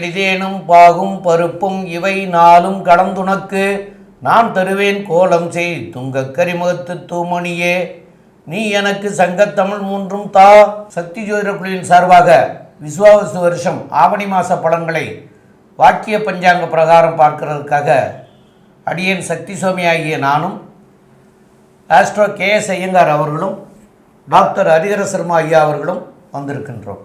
எளிதேனும் பாகும் பருப்பும் இவை நாளும் கடந்துனக்கு நான் தருவேன் கோலம் செய் துங்கக் கரிமுகத்து தூமணியே. நீ எனக்கு சங்கத்தமிழ் மூன்றும் தா. சக்தி ஜோதிட குழுவின் சார்பாக விசுவாவசு வருஷம் ஆவணி மாத பலன்களை வாக்கிய பஞ்சாங்க பிரகாரம் பார்க்கிறதுக்காக அடியேன் சக்தி சுவாமி ஆகிய நானும் ஆஸ்ட்ரோ கே எஸ் ஐயங்கார் அவர்களும் டாக்டர் ஹரிஹர சர்மா ஐயா அவர்களும் வந்திருக்கின்றோம்.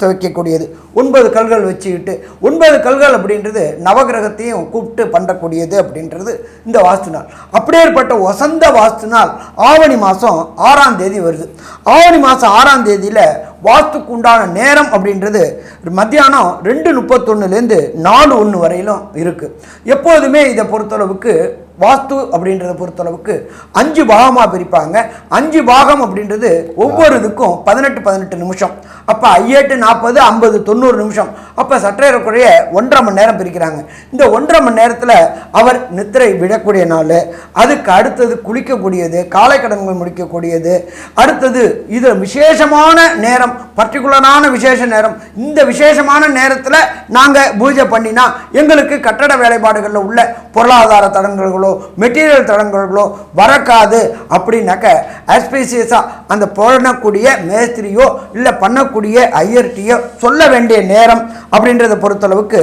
துவைக்கக்கூடியது ஒன்பது கல்கள் வச்சுக்கிட்டு ஒன்பது கல்கள் அப்படின்றது நவகிரகத்தையும் கூப்பிட்டு பண்ணக்கூடியது அப்படின்றது இந்த வாஸ்து நாள். அப்படியேற்பட்ட வசந்த வாஸ்து நாள் ஆவணி மாதம் ஆறாம் தேதி வருது. ஆவணி மாதம் ஆறாம் தேதியில் வாஸ்துக்கு உண்டான நேரம் அப்படின்றது மத்தியானம் ரெண்டு முப்பத்தொன்னுலேருந்து நாலு ஒன்று வரையிலும் இருக்குது எப்போதுமே இதை பொறுத்தளவுக்கு வாஸ்து அப்படின்றத பொறுத்தளவுக்கு அஞ்சு பாகமாக பிரிப்பாங்க. அஞ்சு பாகம் அப்படின்றது ஒவ்வொரு இதுக்கும் பதினெட்டு பதினெட்டு நிமிஷம். அப்போ ஐயெட்டு நாற்பது ஐம்பது தொண்ணூறு நிமிஷம். அப்போ சற்றேறக்குறைய ஒன்றரை மணி நேரம் பிரிக்கிறாங்க. இந்த ஒன்றரை மணி நேரத்தில் அவர் நித்திரை விடக்கூடிய நாள் அதுக்கு அடுத்தது குளிக்கக்கூடியது காலை கடன்கள் முடிக்கக்கூடியது அடுத்தது இது விசேஷமான நேரம் பர்டிகுலரான விசேஷ நேரம். இந்த விசேஷமான நேரத்தில் நாங்கள் பூஜை பண்ணினா எங்களுக்கு கட்டட வேலைப்பாடுகளில் உள்ள பொருளாதார தடங்கல்களோ மெட்டீரியல் தடங்கல்களோ வரக்காது. அப்படின்னாக்க ஆஸ்பீசியஸாக அந்த பண்ணக்கூடிய மேஸ்திரியோ இல்லை பண்ணக்கூடிய ஐயர்ட்டியோ சொல்ல வேண்டிய நேரம் அப்படின்றத பொறுத்தளவுக்கு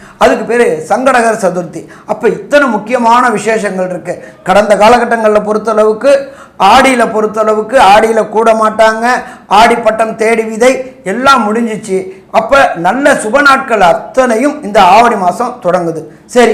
அதுக்கு பேர் சங்கடகர் சதுர்த்தி. அப்போ இத்தனை முக்கியமான விசேஷங்கள் இருக்குது கடந்த காலகட்டங்களில் பொறுத்தளவுக்கு ஆடியில் பொறுத்தளவுக்கு ஆடியில் கூட மாட்டாங்க ஆடி பட்டம் தேடி விதை எல்லாம் முடிஞ்சிச்சு. அப்போ நல்ல சுப நாட்கள் அத்தனையும் இந்த ஆவணி மாதம் தொடங்குது. சரி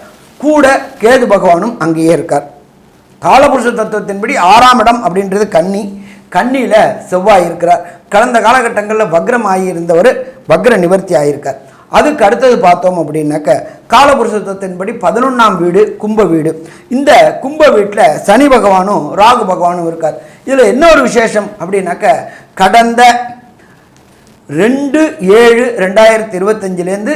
கூட கேது பகவானும் அங்கேயே இருக்கார். காலபுருஷ தத்துவத்தின்படி ஆறாம் இடம் அப்படின்றது கன்னி. கன்னியில் செவ்வாய் இருக்கிறார். கடந்த காலகட்டங்களில் வக்ரம் ஆகியிருந்தவர் வக்ர நிவர்த்தி ஆகியிருக்கார் அதுக்கு அடுத்தது பார்த்தோம் அப்படின்னாக்க காலபுருஷத்தின்படி பதினொன்றாம் வீடு கும்ப வீடு. இந்த கும்ப வீட்டில் சனி பகவானும் ராகு பகவானும் இருக்கார். இதில் என்ன ஒரு விசேஷம் அப்படின்னாக்க கடந்த ரெண்டு ஏழு ரெண்டாயிரத்தி இருபத்தஞ்சிலேருந்து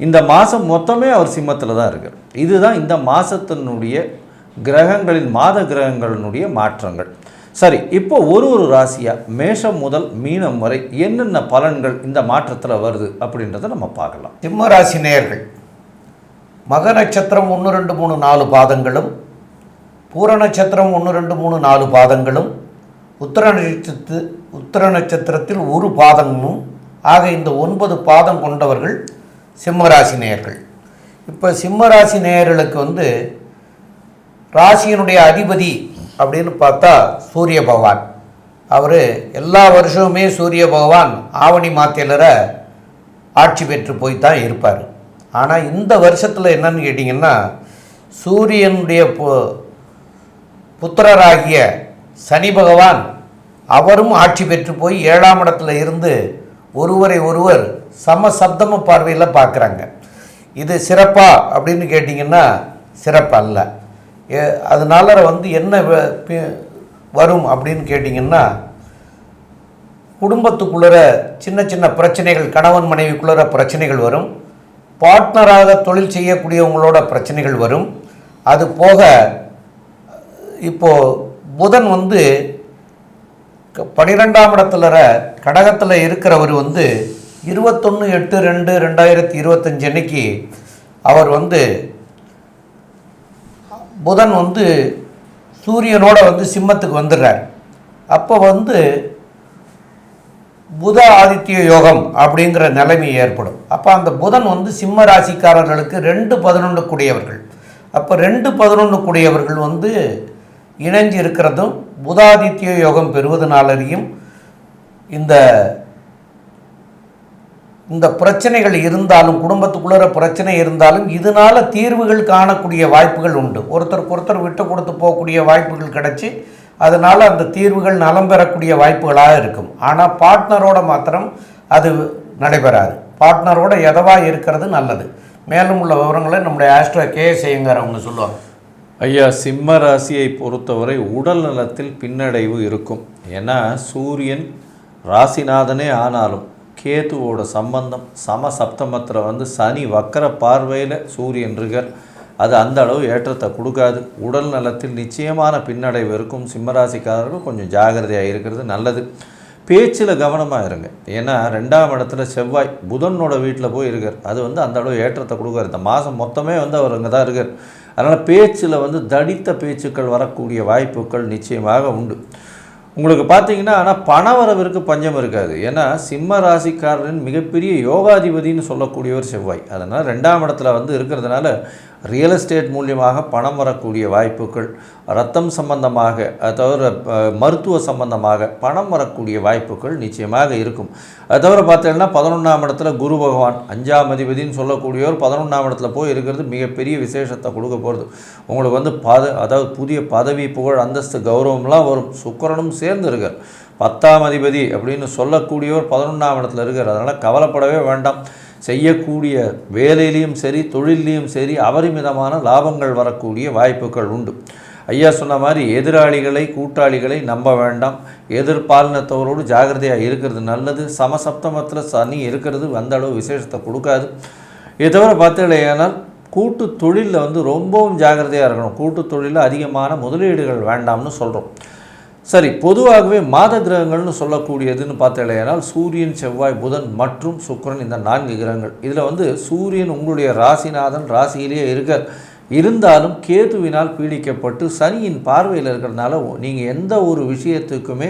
இந்த மாதம் மொத்தமே அவர் சிம்மத்தில் தான் இருக்கார். இதுதான் இந்த மாதத்தினுடைய கிரகங்களின் மாத கிரகங்களினுடைய மாற்றங்கள். சரி இப்போ ஒரு ஒரு ராசியாக மேஷம் முதல் மீனம் வரை என்னென்ன பலன்கள் இந்த மாற்றத்தில் வருது அப்படின்றத நம்ம பார்க்கலாம். சிம்ம ராசி நேயர்கள் மக நட்சத்திரம் ஒன்று ரெண்டு மூணு நாலு பாதங்களும் பூர நட்சத்திரம் ஒன்று ரெண்டு மூணு நாலு பாதங்களும் உத்தர நட்சத்திர உத்தர நட்சத்திரத்தில் ஒரு பாதமும் ஆக இந்த ஒன்பது பாதம் கொண்டவர்கள் சிம்மராசி நேயர்கள். இப்போ சிம்மராசி நேயர்களுக்கு வந்து ராசியினுடைய அதிபதி அப்படின்னு பார்த்தா சூரிய பகவான். அவர் எல்லா வருஷமுமே சூரிய பகவான் ஆவணி மாத்திலரை ஆட்சி பெற்று போய் தான் இருப்பார். ஆனால் இந்த வருஷத்தில் என்னன்னு கேட்டிங்கன்னா சூரியனுடைய பு- புத்திரராகிய சனி பகவான் அவரும் ஆட்சி பெற்று போய் ஏழாம் இடத்துல இருந்து ஒருவரை ஒருவர் சம சப்தம பார்வையில் பார்க்குறாங்க. இது சிறப்பா அப்படின்னு கேட்டிங்கன்னா சிறப்பு அல்ல அதனால வந்து என்ன வரும் அப்படின்னு கேட்டிங்கன்னா குடும்பத்துக்குள்ளற சின்ன சின்ன பிரச்சனைகள் கணவன் மனைவிக்குள்ளற பிரச்சனைகள் வரும். பார்ட்னராக தொழில் செய்யக்கூடியவங்களோட பிரச்சனைகள் வரும். அது போக இப்போது புதன் வந்து க- இடத்துல கடகத்தில் இருக்கிறவர் வந்து இருபத்தொன்று எட்டு ரெண்டு ரெண்டாயிரத்தி இருபத்தஞ்சு அன்னைக்கு அவர் வந்து புதன் வந்து சூரியனோட வந்து சிம்மத்துக்கு வந்துடுறார். அப்போ வந்து புத ஆதித்ய யோகம் அப்படிங்கிற நிலைமை ஏற்படும். அப்போ அந்த புதன் வந்து சிம்ம ராசிக்காரர்களுக்கு ரெண்டு பதினொன்று கூடியவர்கள். அப்போ ரெண்டு பதினொன்று கூடியவர்கள் வந்து இணைஞ்சு இருக்கிறதும் புதாதித்ய யோகம் பெறுவதனாலேயும் இந்த இந்த பிரச்சனைகள் இருந்தாலும் குடும்பத்துக்குள்ளே பிரச்சனை இருந்தாலும் இதனால தீர்வுகள் காணக்கூடிய வாய்ப்புகள் உண்டு. ஒருத்தருக்கு ஒருத்தர் விட்டு கொடுத்து போகக்கூடிய வாய்ப்புகள் கிடச்சி அதனால் அந்த தீர்வுகள் நலம் பெறக்கூடிய வாய்ப்புகளாக இருக்கும். ஆனால் பார்ட்னரோட மாத்திரம் அது நடைபெறாது. பார்ட்னரோட எதவாக இருக்கிறது நல்லது. மேலும் உள்ள விவரங்களை நம்முடைய ஆஸ்ட்ரோ கே ஐயங்கார் அவங்க சொல்லுவாங்க. ஐயா சிம்ம ராசியை பொறுத்தவரை உடல் நலத்தில் பின்னடைவு இருக்கும். ஏன்னா சூரியன் ராசிநாதனே ஆனாலும் கேதுவோட சம்பந்தம் சம சப்தமத்தில் வந்து சனி வக்கர பார்வையில் சூரியன் இருக்கார். அது அந்த அளவு ஏற்றத்தை கொடுக்காது. உடல் நலத்தில் நிச்சயமான பின்னடைவு இருக்கும். சிம்மராசிக்காரர்கள் கொஞ்சம் ஜாகிரதையாக இருக்கிறது நல்லது. பேச்சில் கவனமாக இருங்க. ஏன்னா ரெண்டாம் இடத்துல செவ்வாய் புதனோட வீட்டில் போய் இருக்கார். அது வந்து அந்த அளவு ஏற்றத்தை கொடுக்காரு இந்த மாதம் மொத்தமே வந்து அவர் அங்கே தான் இருக்கார். அதனால் பேச்சில் வந்து தடித்த பேச்சுக்கள் வரக்கூடிய வாய்ப்புகள் நிச்சயமாக உண்டு. உங்களுக்கு பார்த்தீங்கன்னா ஆனால் பணவரவிற்கு பஞ்சம் இருக்காது. ஏன்னா சிம்ம ராசிக்காரரின் மிகப்பெரிய யோகாதிபதின்னு சொல்லக்கூடியவர் செவ்வாய். அதனால் ரெண்டாம் இடத்துல வந்து இருக்கிறதுனால ரியல் எஸ்டேட் மூலியமாக பணம் வரக்கூடிய வாய்ப்புகள் ரத்தம் சம்பந்தமாக தவிர மருத்துவ சம்பந்தமாக பணம் வரக்கூடிய வாய்ப்புகள் நிச்சயமாக இருக்கும். அது தவிர பார்த்தீங்கன்னா பதினொன்றாம் இடத்துல குரு பகவான் அஞ்சாம் அதிபதினு சொல்லக்கூடியவர் பதினொன்றாம் இடத்துல போய் இருக்கிறது மிகப்பெரிய விசேஷத்தை கொடுக்க போகிறது உங்களுக்கு வந்து பத அதாவது புதிய பதவி புகழ் அந்தஸ்து கௌரவம்லாம் வரும். சுக்கரனும் சேர்ந்து இருக்கார். பத்தாம் அதிபதி அப்படின்னு சொல்லக்கூடியவர் பதினொன்றாம் இடத்துல இருக்கார். அதனால் கவலைப்படவே வேண்டாம். செய்யக்கூடிய வேலையிலையும் சரி தொழிலையும் சரி அபரிமிதமான லாபங்கள் வரக்கூடிய வாய்ப்புகள் உண்டு. ஐயா சொன்ன மாதிரி எதிராளிகளை கூட்டாளிகளை நம்ப வேண்டாம். எதிர்பாலினத்தவரோடு ஜாகிரதையாக இருக்கிறது நல்லது. சமசப்தமத்தில் சனி இருக்கிறது அந்த அளவு விசேஷத்தை கொடுக்காது. இதை தவிர பார்த்தீங்களேனால் கூட்டு தொழிலில் வந்து ரொம்பவும் ஜாகிரதையாக இருக்கணும். கூட்டு தொழிலில் அதிகமான முதலீடுகள் வேண்டாம்னு சொல்கிறோம் சரி பொதுவாகவே மாத கிரகங்கள்னு சொல்லக்கூடியதுன்னு பார்த்தேனால் சூரியன் செவ்வாய் புதன் மற்றும் சுக்கிரன் இந்த நான்கு கிரகங்கள். இதில் வந்து சூரியன் உங்களுடைய ராசிநாதன் ராசியிலேயே இருக்கார். இருந்தாலும் கேதுவினால் பீடிக்கப்பட்டு சனியின் பார்வையில் இருக்கிறதுனால நீங்கள் எந்த ஒரு விஷயத்துக்குமே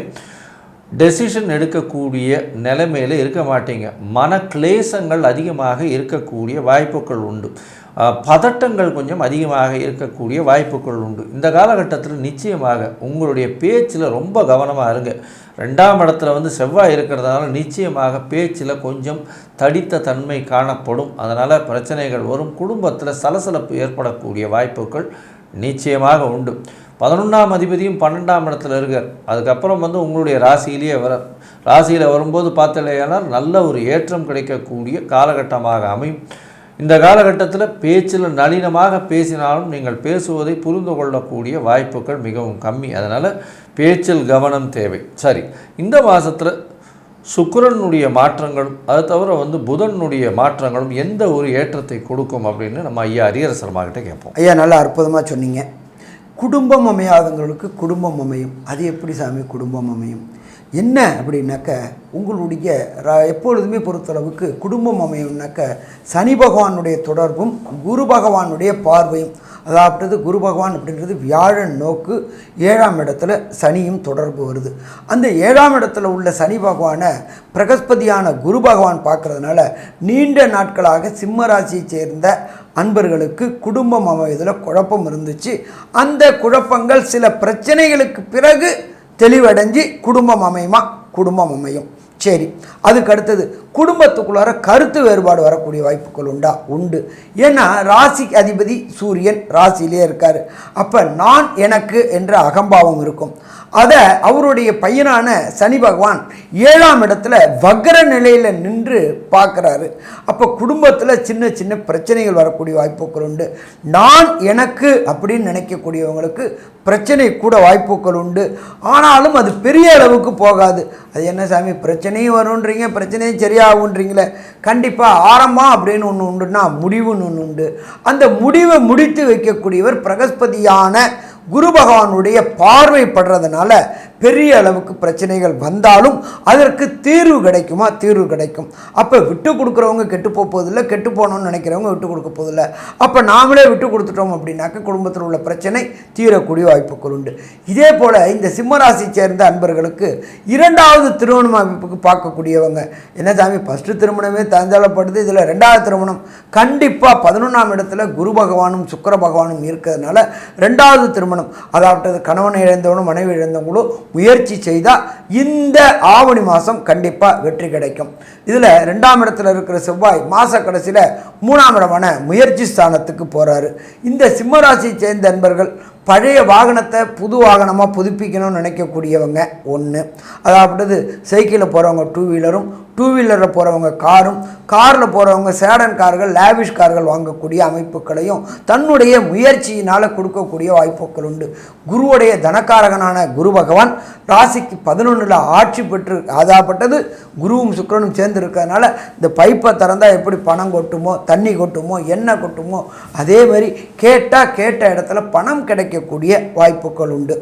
டெசிஷன் எடுக்கக்கூடிய நிலைமையில் இருக்க மாட்டீங்க. மன கிளேசங்கள் அதிகமாக இருக்கக்கூடிய வாய்ப்புகள் உண்டு. பதட்டங்கள் கொஞ்சம் அதிகமாக இருக்கக்கூடிய வாய்ப்புகள் உண்டு. இந்த காலகட்டத்தில் நிச்சயமாக உங்களுடைய பேச்சில் ரொம்ப கவனமாக இருங்க. ரெண்டாம் இடத்துல வந்து செவ்வாய் இருக்கிறதுனால நிச்சயமாக பேச்சில் கொஞ்சம் தடித்த தன்மை காணப்படும். அதனால் பிரச்சனைகள் வரும். குடும்பத்தில் சலசலப்பு ஏற்படக்கூடிய வாய்ப்புகள் நிச்சயமாக உண்டு. பதினொன்றாம் அதிபதியும் பன்னெண்டாம் இடத்துல இருக்கார். அதுக்கப்புறம் வந்து உங்களுடைய ராசியிலேயே வர ராசியில் வரும்போது பார்த்தலையானால் நல்ல ஒரு ஏற்றம் கிடைக்கக்கூடிய காலகட்டமாக அமையும். இந்த காலகட்டத்தில் பேச்சில் நளினமாக பேசினாலும் நீங்கள் பேசுவதை புரிந்து கொள்ளக்கூடிய வாய்ப்புகள் மிகவும் கம்மி. அதனால் பேச்சில் கவனம் தேவை. சரி இந்த மாதத்தில் சுக்கரனுடைய மாற்றங்களும் அது தவிர வந்து புதனுடைய மாற்றங்களும் எந்த ஒரு ஏற்றத்தை கொடுக்கும் அப்படின்னு நம்ம ஐயா அரியரசர்மா கிட்ட கேட்போம். ஐயா நல்லா அற்புதமாக சொன்னீங்க. குடும்பம் அமையாதவங்களுக்கு குடும்பம் அமையும். அது எப்படி சாமி? குடும்பம் அமையும். என்ன அப்படின்னாக்க உங்களுடைய எப்பொழுதுமே பொறுத்தளவுக்கு குடும்பம் அமையும்னாக்க சனி பகவானுடைய தொடர்பும் குரு பகவானுடைய பார்வையும் அதாவது குரு பகவான் அப்படின்றது வியாழன் நோக்கு ஏழாம் இடத்துல சனியும் தொடர்பு வருது. அந்த ஏழாம் இடத்துல உள்ள சனி பகவானை பிரகஸ்பதியான குரு பகவான் பார்க்கறதுனால நீண்ட நாட்களாக சிம்ம ராசியை சேர்ந்த அன்பர்களுக்கு குடும்பம் அமைவதில் குழப்பம் இருந்துச்சு. அந்த குழப்பங்கள் சில பிரச்சனைகளுக்கு பிறகு தெளிவடைஞ்சு குடும்பம் அமையுமா? குடும்பம் அமையும். சரி அதுக்கு அடுத்தது குடும்பத்துக்குள்ளார கருத்து வேறுபாடு வரக்கூடிய வாய்ப்புகள் உண்டா? உண்டு. ஏன்னா ராசிக்கு அதிபதி சூரியன் ராசியிலே இருக்கார். அப்போ நான் எனக்கு என்ற அகம்பாவம் இருக்கும். அதை அவருடைய பையனான சனி பகவான் ஏழாம் இடத்துல வக்கர நிலையில் நின்று பார்க்குறாரு. அப்போ குடும்பத்தில் சின்ன சின்ன பிரச்சனைகள் வரக்கூடிய வாய்ப்புகள் உண்டு. நான் எனக்கு அப்படின்னு நினைக்கக்கூடியவங்களுக்கு பிரச்சனை கூட வாய்ப்புகள் உண்டு. ஆனாலும் அது பெரிய அளவுக்கு போகாது. அது என்ன சாமி பிரச்சனையும் வரும்ன்றீங்க பிரச்சனையும் சரியாகுன்றீங்களே கண்டிப்பாக ஆரம்பம் அப்படின்னு ஒன்று உண்டுன்னா முடிவுன்னு ஒன்று உண்டு. அந்த முடிவை முடித்து வைக்கக்கூடியவர் பிரகஸ்பதியான குரு பகவானுடைய பார்வை படுறதுனால பெரிய அளவுக்கு பிரச்சனைகள் வந்தாலும் அதற்கு தீர்வு கிடைக்குமா? தீர்வு கிடைக்கும். அப்போ விட்டு கொடுக்குறவங்க கெட்டு போக கெட்டு போகணும்னு நினைக்கிறவங்க விட்டு கொடுக்க போதில்லை அப்போ நாமளே விட்டு கொடுத்துட்டோம் அப்படின்னாக்க குடும்பத்தில் உள்ள பிரச்சனை தீரக்கூடிய வாய்ப்புகள் உண்டு. இதே போல் இந்த சிம்மராசி சேர்ந்த அன்பர்களுக்கு இரண்டாவது திருமணம் அமைப்புக்கு பார்க்கக்கூடியவங்க என்ன சாமி ஃபஸ்ட்டு திருமணமே தஞ்சாலப்படுது இதில் ரெண்டாவது திருமணம். கண்டிப்பாக பதினொன்றாம் இடத்துல குரு பகவானும் சுக்கர பகவானும் இருக்கிறதுனால ரெண்டாவது திருமணம் அதாவது கணவனை இழந்தவனும் மனைவி இழந்தவங்களும் முயற்சி செய்தால் இந்த ஆவணி மாதம் கண்டிப்பாக வெற்றி கிடைக்கும். இதில் ரெண்டாம் இடத்துல இருக்கிற செவ்வாய் மாத கடைசியில் மூணாம் இடமான முயற்சி ஸ்தானத்துக்கு போகிறாரு இந்த சிம்மராசியை சேர்ந்த நண்பர்கள் பழைய வாகனத்தை புது வாகனமாக புதுப்பிக்கணும்னு நினைக்கக்கூடியவங்க ஒன்று அதாவது சைக்கிளில் போகிறவங்க டூ வீலரும் டூ வீலரில் போகிறவங்க காரும் காரில் போகிறவங்க சேடன் கார்கள் லேவிஷ் கார்கள் வாங்கக்கூடிய அமைப்புகளையும் தன்னுடைய முயற்சியினால் கொடுக்கக்கூடிய வாய்ப்புகள் உண்டு. குருவுடைய தனக்காரகனான குரு பகவான் ராசிக்கு பதினொன்றில் ஆட்சி பெற்று ஆதாப்பட்டது குருவும் சுக்கிரனும் சேர்ந்து இருக்கிறதுனால இந்த பைப்பை திறந்தால் எப்படி பணம் கொட்டுமோ தண்ணி கொட்டுமோ எண்ணெய் கொட்டுமோ அதே மாதிரி கேட்டால் கேட்ட இடத்துல பணம் கிடைக்கக்கூடிய வாய்ப்புகள் உண்டு.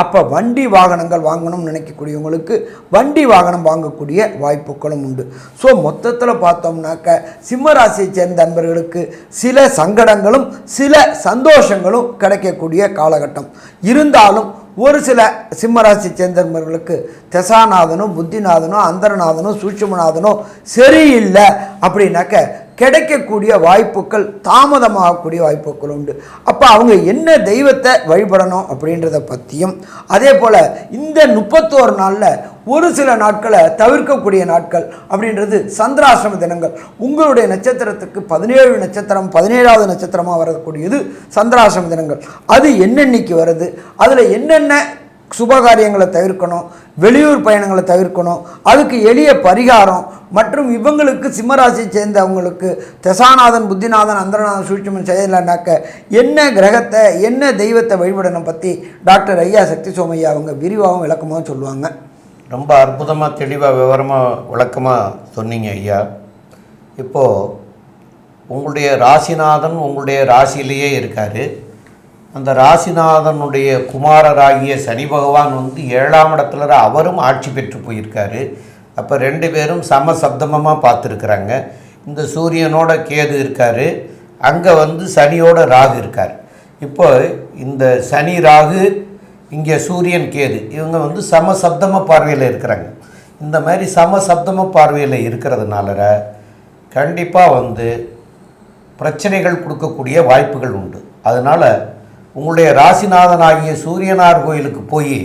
அப்போ வண்டி வாகனங்கள் வாங்கணும்னு நினைக்கக்கூடியவங்களுக்கு வண்டி வாகனம் வாங்கக்கூடிய வாய்ப்புகளும் உண்டு. ஸோ மொத்தத்தில் பார்த்தோம்னாக்க சிம்ம ராசியை சேர்ந்த அன்பர்களுக்கு சில சங்கடங்களும் சில சந்தோஷங்களும் கிடைக்கக்கூடிய காலகட்டம். இருந்தாலும் ஒரு சில சிம்மராசி சேர்ந்தவர்களுக்கு தசாநாதனும் புத்திநாதனும் அந்தரநாதனும் சூட்சமநாதனும் சரியில்லை அப்படின்னாக்க கிடைக்கக்கூடிய வாய்ப்புகள் தாமதமாகக்கூடிய வாய்ப்புகள் உண்டு. அப்போ அவங்க என்ன தெய்வத்தை வழிபடணும் அப்படின்றத பற்றியும் அதே போல் இந்த முப்பத்தோரு நாளில் ஒரு சில நாட்களை தவிர்க்கக்கூடிய நாட்கள் அப்படின்றது சந்திராசிரம தினங்கள். உங்களுடைய நட்சத்திரத்துக்கு பதினேழு நட்சத்திரம் பதினேழாவது நட்சத்திரமாக வரக்கூடியது சந்திராசிரம தினங்கள். அது என்னென்னைக்கு வருது? அதில் என்னென்ன சுபகாரியங்களை தவிர்க்கணும் வெளியூர் பயணங்களை தவிர்க்கணும் அதுக்கு எளிய பரிகாரம் மற்றும் இவங்களுக்கு சிம்மராசியை சேர்ந்தவங்களுக்கு தசாநாதன் புத்திநாதன் அந்தரநாதன் சூழ்ச்சிமன் செய்யலைனாக்க என்ன கிரகத்தை என்ன தெய்வத்தை வழிபடணும் பற்றி டாக்டர் ஐயா சக்தி சோமையா அவங்க விரிவாகவும் விளக்கமாகவும் சொல்லுவாங்க. ரொம்ப அற்புதமாக தெளிவாக விவரமாக விளக்கமாக சொன்னீங்க ஐயா. இப்போது உங்களுடைய ராசிநாதன் உங்களுடைய ராசியிலேயே இருக்கார். அந்த ராசிநாதனுடைய குமாரராகிய சனி பகவான் வந்து ஏழாம் இடத்துல அவரும் ஆட்சி பெற்று போயிருக்காரு. அப்போ ரெண்டு பேரும் சம சப்தமமாக பார்த்துருக்குறாங்க. இந்த சூரியனோட கேது இருக்கார். அங்கே வந்து சனியோட ராகு இருக்கார். இப்போ இந்த சனி ராகு இங்கே சூரியன் கேது இவங்க வந்து சம சப்தம பார்வையில் இருக்கிறாங்க. இந்த மாதிரி சம சப்தம பார்வையில் இருக்கிறதுனால கண்டிப்பாக வந்து பிரச்சனைகள் கொடுக்கக்கூடிய வாய்ப்புகள் உண்டு. அதனால் உங்களுடைய ராசிநாதனாகிய சூரியனார் கோயிலுக்கு போய்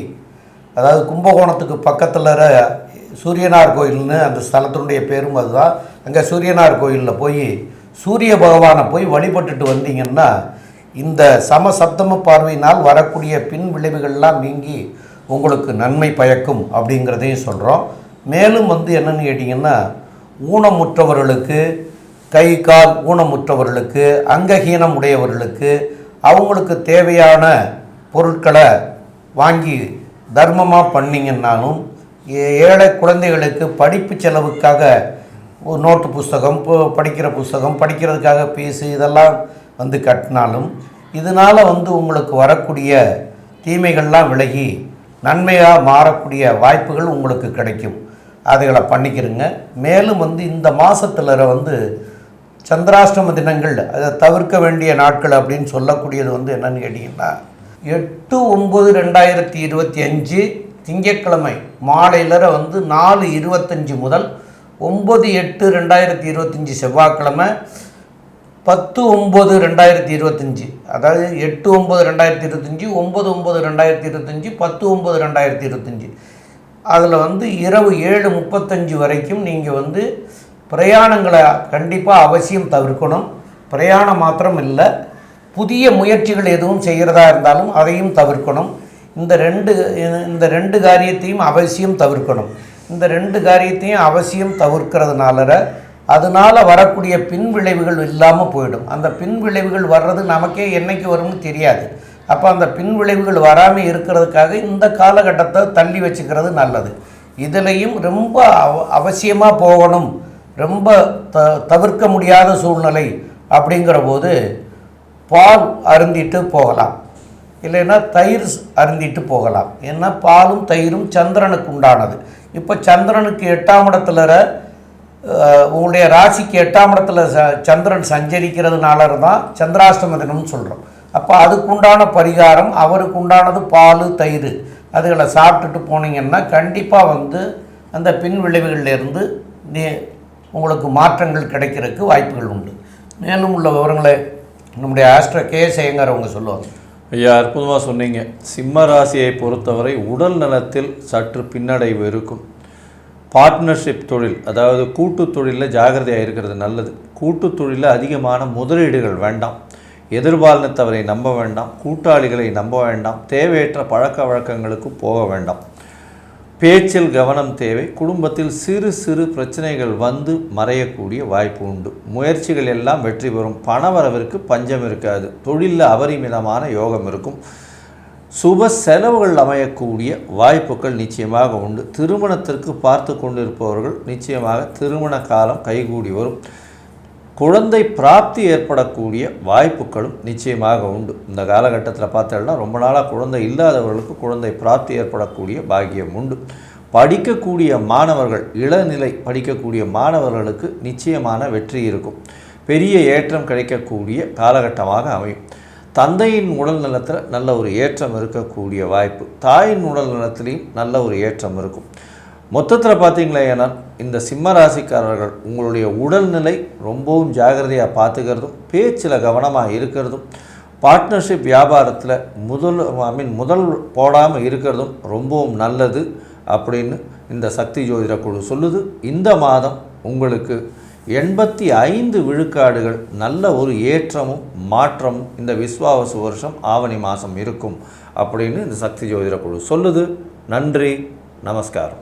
அதாவது கும்பகோணத்துக்கு பக்கத்தில் சூரியனார் கோயில்னு அந்த ஸ்தலத்தினுடைய பேரும் அதுதான். அங்கே சூரியனார் கோயிலில் போய் சூரிய பகவானை போய் வழிபட்டுட்டு வந்தீங்கன்னா இந்த சம சப்தம பார்வையினால் வரக்கூடிய பின் விளைவுகள்லாம் நீங்கி உங்களுக்கு நன்மை பயக்கும் அப்படிங்கிறதையும் சொல்கிறோம் மேலும் வந்து என்னன்னு கேட்டிங்கன்னா ஊனமுற்றவர்களுக்கு கை கால் ஊனமுற்றவர்களுக்கு அங்கஹீனம் உடையவர்களுக்கு அவங்களுக்கு தேவையான பொருட்களை வாங்கி தர்மமாக பண்ணிங்கன்னாலும் ஏ- ஏழை குழந்தைகளுக்கு படிப்பு செலவுக்காக ஒரு நோட்டு புஸ்தகம் படிக்கிற புஸ்தகம் படிக்கிறதுக்காக ஃபீஸு இதெல்லாம் வந்து கட்டினாலும் இதனால் வந்து உங்களுக்கு வரக்கூடிய தீமைகள்லாம் விலகி நன்மையாக மாறக்கூடிய வாய்ப்புகள் உங்களுக்கு கிடைக்கும். அதுகளை பண்ணிக்கிறங்க மேலும் வந்து இந்த மாதத்தில் வந்து சந்திராஷ்டம தினங்கள் அதை தவிர்க்க வேண்டிய நாட்கள் அப்படின்னு சொல்லக்கூடியது வந்து என்னன்னு கேட்டிங்கன்னா எட்டு ஒம்பது ரெண்டாயிரத்தி இருபத்தி அஞ்சு திங்கட்கிழமை மாலையில் வந்து நாலு இருபத்தஞ்சி முதல் ஒம்பது எட்டு ரெண்டாயிரத்தி இருபத்தஞ்சி செவ்வாய்க்கிழமை பத்து ஒம்பது ரெண்டாயிரத்தி இருபத்தஞ்சி. அதாவது எட்டு ஒம்பது ரெண்டாயிரத்தி இருபத்தஞ்சி ஒம்பது ஒம்பது ரெண்டாயிரத்தி இருபத்தஞ்சி பத்து ஒம்பது ரெண்டாயிரத்தி இருபத்தஞ்சி. அதில் வந்து இரவு ஏழு முப்பத்தஞ்சு வரைக்கும் நீங்கள் வந்து பிரயாணங்களை கண்டிப்பாக அவசியம் தவிர்க்கணும். பிரயாணம் மாத்திரம் இல்லை புதிய முயற்சிகள் எதுவும் செய்கிறதா இருந்தாலும் அதையும் தவிர்க்கணும். இந்த ரெண்டு இந்த ரெண்டு காரியத்தையும் அவசியம் தவிர்க்கணும். இந்த ரெண்டு காரியத்தையும் அவசியம் தவிர்க்கிறதுனால அதனால் வரக்கூடிய பின் விளைவுகள் இல்லாமல் போயிடும். அந்த பின் விளைவுகள் வர்றது நமக்கே என்னைக்கு வரும்னு தெரியாது. அப்போ அந்த பின் விளைவுகள் வராமல் இருக்கிறதுக்காக இந்த காலகட்டத்தை தள்ளி வச்சுக்கிறது நல்லது. இதுலேயும் ரொம்ப அவ அவசியமாக போகணும். ரொம்ப த தவிர்க்க முடியாத சூழ்நிலை அப்படிங்கிற போது பால் அருந்திட்டு போகலாம். இல்லைன்னா தயிர் அருந்திட்டு போகலாம். ஏன்னா பாலும் தயிரும் சந்திரனுக்கு உண்டானது. இப்போ சந்திரனுக்கு எட்டாம் இடத்துல உங்களுடைய ராசிக்கு எட்டாம் இடத்துல ச- சந்திரன் சஞ்சரிக்கிறதுனால தான் சந்திராஷ்டம தினம்னு சொல்கிறோம் அப்போ அதுக்குண்டான பரிகாரம் அவருக்கு உண்டானது பால் தயிர். அதுகளை சாப்பிட்டுட்டு போனீங்கன்னா கண்டிப்பாக வந்து அந்த பின் விளைவுகள்லேருந்து நீ உங்களுக்கு மாற்றங்கள் கிடைக்கிறதுக்கு வாய்ப்புகள் உண்டு. மேலும் உள்ள விவரங்களை நம்முடைய ஆஸ்ட்ரோ கே சேங்கர் அவங்க சொல்லுவாங்க. ஐயா அற்புதமாக சொன்னீங்க. சிம்ம ராசியை பொறுத்தவரை உடல் நலத்தில் சற்று பின்னடைவு இருக்கும். பார்ட்னர்ஷிப் தொழில் அதாவது கூட்டு தொழிலில் ஜாகிரதையாக இருக்கிறது நல்லது. கூட்டு தொழிலில் அதிகமான முதலீடுகள் வேண்டாம். எதிர்பாலினத்தவரை நம்ப வேண்டாம். கூட்டாளிகளை நம்ப வேண்டாம். தேவையற்ற பழக்க வழக்கங்களுக்கு போக வேண்டாம். பேச்சில் கவனம் தேவை குடும்பத்தில் சிறு சிறு பிரச்சனைகள் வந்து மறையக்கூடிய வாய்ப்பு உண்டு. முயற்சிகள் எல்லாம் வெற்றி பெறும். பணவரவிற்கு பஞ்சம் இருக்காது. தொழிலில் அபரிமிதமான யோகம் இருக்கும். சுப செலவுகள் அமையக்கூடிய வாய்ப்புகள் நிச்சயமாக உண்டு. திருமணத்திற்கு பார்த்து கொண்டிருப்பவர்கள் நிச்சயமாக திருமண காலம் கைகூடி வரும். குழந்தை பிராப்தி ஏற்படக்கூடிய வாய்ப்புகளும் நிச்சயமாக உண்டு. இந்த காலகட்டத்தில் பார்த்தோம்னா ரொம்ப நாளாக குழந்தை இல்லாதவர்களுக்கு குழந்தை பிராப்தி ஏற்படக்கூடிய பாக்கியம் உண்டு. படிக்கக்கூடிய மாணவர்கள் இளநிலை படிக்கக்கூடிய மாணவர்களுக்கு நிச்சயமான வெற்றி இருக்கும். பெரிய ஏற்றம் கிடைக்கக்கூடிய காலகட்டமாக அமையும். தந்தையின் உடல் நலத்தில் நல்ல ஒரு ஏற்றம் இருக்கக்கூடிய வாய்ப்பு. தாயின் உடல் நலத்திலையும் நல்ல ஒரு ஏற்றம் இருக்கும். மொத்தத்தில் பார்த்தீங்களா இந்த சிம்ம ராசிக்காரர்கள் உங்களுடைய உடல்நிலை ரொம்பவும் ஜாகிரதையாக பார்த்துக்கிறதும் பேச்சில் கவனமாக இருக்கிறதும் பார்ட்னர்ஷிப் வியாபாரத்தில் முதல் ஐ மீன் முதல் போடாமல் இருக்கிறதும் ரொம்பவும் நல்லது அப்படின்னு இந்த சக்தி ஜோதிட குழு சொல்லுது. இந்த மாதம் உங்களுக்கு எண்பத்தி ஐந்து விழுக்காடுகள் நல்ல ஒரு ஏற்றமும் மாற்றமும் இந்த விஸ்வாவசு வருஷம் ஆவணி மாதம் இருக்கும் அப்படின்னு இந்த சக்தி ஜோதிட குழு சொல்லுது. நன்றி நமஸ்காரம்.